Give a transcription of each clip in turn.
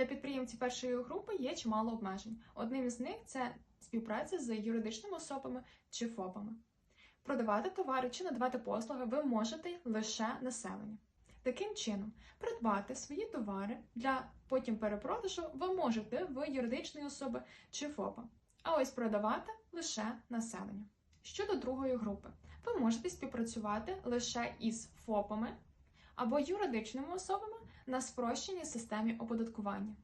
Для підприємців першої групи є чимало обмежень. Одним із них це співпраця з юридичними особами чи ФОПами. Продавати товари чи надавати послуги ви можете лише населенню. Таким чином, придбати свої товари для потім перепродажу ви можете в юридичної особи чи ФОПа, а ось продавати лише населенню. Щодо другої групи, ви можете співпрацювати лише із ФОПами або юридичними особами на спрощеній системі оподаткування.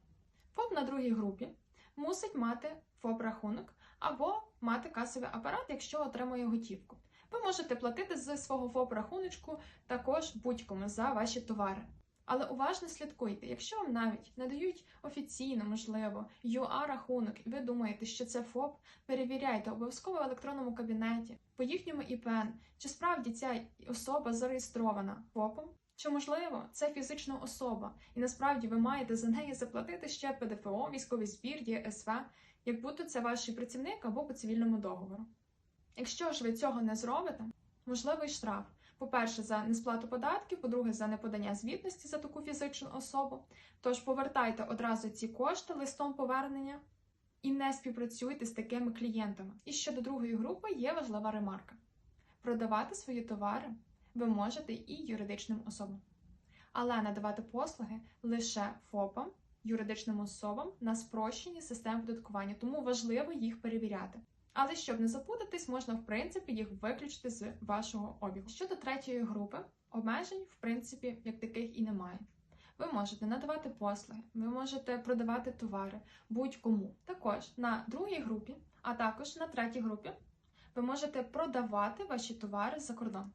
ФОП на другій групі мусить мати ФОП-рахунок або мати касовий апарат, якщо отримує готівку. Ви можете платити з свого ФОП-рахуночку також будь-кому за ваші товари. Але уважно слідкуйте, якщо вам навіть надають офіційно, можливо, ЮА-рахунок, і ви думаєте, що це ФОП, перевіряйте обов'язково в електронному кабінеті по їхньому ІПН, чи справді ця особа зареєстрована ФОПом, чи можливо це фізична особа, і насправді ви маєте за неї заплатити ще ПДФО, військовий збір, ЄСВ, як будто це ваш працівник або по цивільному договору. Якщо ж ви цього не зробите, можливий штраф. По-перше, за несплату податків, по-друге, за неподання звітності за таку фізичну особу. Тож повертайте одразу ці кошти листом повернення і не співпрацюйте з такими клієнтами. І щодо другої групи є важлива ремарка: продавати свої товари ви можете і юридичним особам, але надавати послуги лише ФОПам, юридичним особам на спрощеній системі податкування, тому важливо їх перевіряти. Але щоб не запутатись, можна в принципі їх виключити з вашого обігу. Щодо третьої групи, обмежень, в принципі, як таких і немає. Ви можете надавати послуги, ви можете продавати товари будь-кому. Також на другій групі, а також на третій групі, ви можете продавати ваші товари за кордон.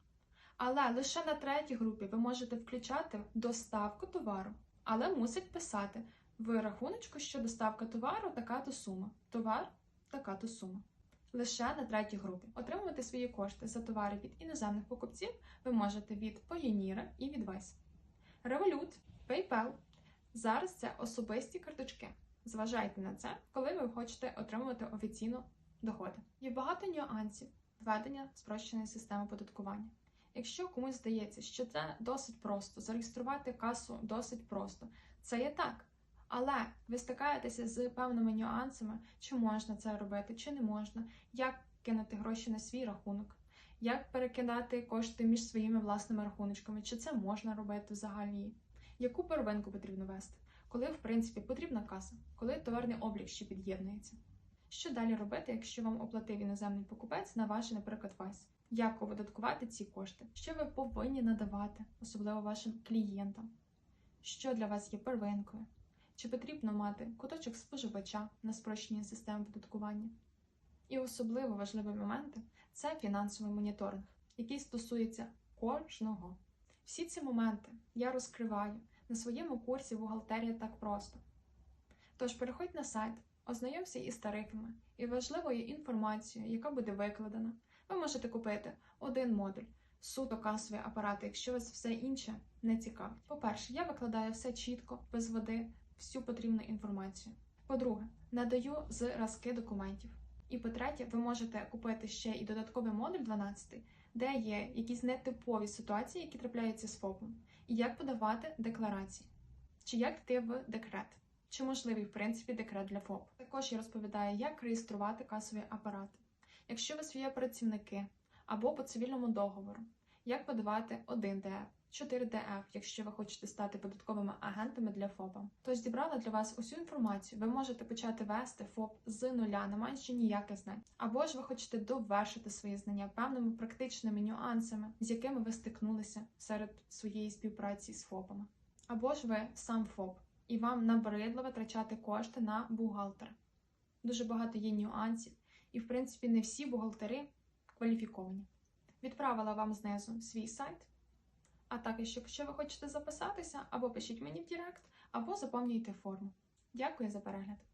Але лише на третій групі ви можете включати доставку товару, але мусить писати в рахуночку, що доставка товару така-то сума, товар така-то сума лише на третій групі. Отримувати свої кошти за товари від іноземних покупців ви можете від Payoneer і від Wise. Revolut, PayPal. Зараз це особисті карточки. Зважайте на це, коли ви хочете отримувати офіційно доходи. Є багато нюансів введення спрощеної системи податкування. Якщо комусь здається, що це досить просто, зареєструвати касу досить просто, це є так. Але ви стикаєтеся з певними нюансами, чи можна це робити, чи не можна, як кинути гроші на свій рахунок, як перекидати кошти між своїми власними рахуночками, чи це можна робити взагалі, яку первинку потрібно вести, коли, в принципі, потрібна каса, коли товарний облік ще під'єднується. Що далі робити, якщо вам оплатив іноземний покупець на ваш, наприклад, вайс? Як оподаткувати ці кошти? Що ви повинні надавати, особливо вашим клієнтам? Що для вас є первинкою? Чи потрібно мати куточок споживача на спрощенні системи податкування? І особливо важливі моменти це фінансовий моніторинг, який стосується кожного. Всі ці моменти я розкриваю на своєму курсі бухгалтерія так просто. Тож переходь на сайт, ознайомся із тарифами і важливою інформацією, яка буде викладена. Ви можете купити один модуль, суто касовий апарат, якщо вас все інше не цікавить. По-перше, я викладаю все чітко, без води всю потрібну інформацію. По-друге, надаю зразки документів. І по-третє, ви можете купити ще і додатковий модуль 12, де є якісь нетипові ситуації, які трапляються з ФОПом, і як подавати декларації, чи як йти в декрет, чи можливий, в принципі, декрет для ФОП. Також я розповідаю, як реєструвати касові апарати, якщо у вас працівники або по цивільному договору, як подавати один ДФ. 4DF, якщо ви хочете стати податковими агентами для ФОПа. Тож зібрала для вас усю інформацію. Ви можете почати вести ФОП з нуля, не маючи ніяких знань. Або ж ви хочете довершити свої знання певними практичними нюансами, з якими ви стикнулися серед своєї співпраці з ФОПами. Або ж ви сам ФОП, і вам набридло витрачати кошти на бухгалтера. Дуже багато є нюансів, і, в принципі, не всі бухгалтери кваліфіковані. Відправила вам знизу свій сайт. А також, якщо ви хочете записатися, або пишіть мені в Директ, або заповнюйте форму. Дякую за перегляд!